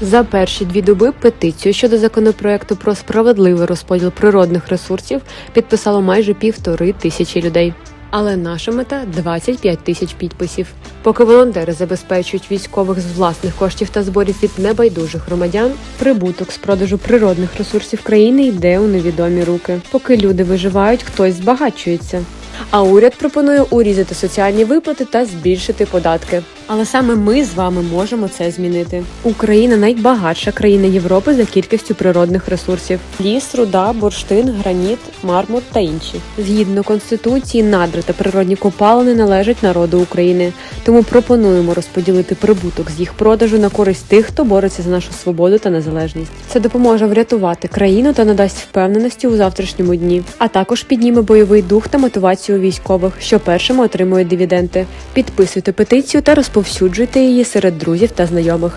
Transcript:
За перші дві доби петицію щодо законопроекту про справедливий розподіл природних ресурсів підписало майже півтори тисячі людей. Але наша мета 25 тисяч підписів. Поки волонтери забезпечують військових з власних коштів та зборів від небайдужих громадян, прибуток з продажу природних ресурсів країни йде у невідомі руки. Поки люди виживають, хтось збагачується. А уряд пропонує урізати соціальні виплати та збільшити податки. Але саме ми з вами можемо це змінити. Україна найбагатша країна Європи за кількістю природних ресурсів: ліс, руда, бурштин, граніт, мармур та інші. Згідно конституції, надра та природні копалини належать народу України. Тому пропонуємо розподілити прибуток з їх продажу на користь тих, хто бореться за нашу свободу та незалежність. Це допоможе врятувати країну та надасть впевненості у завтрашньому дні, а також підніме бойовий дух та мотивацію військових, що першими отримують дивіденди. Підписуйте петицію та розповсюджуйте її серед друзів та знайомих.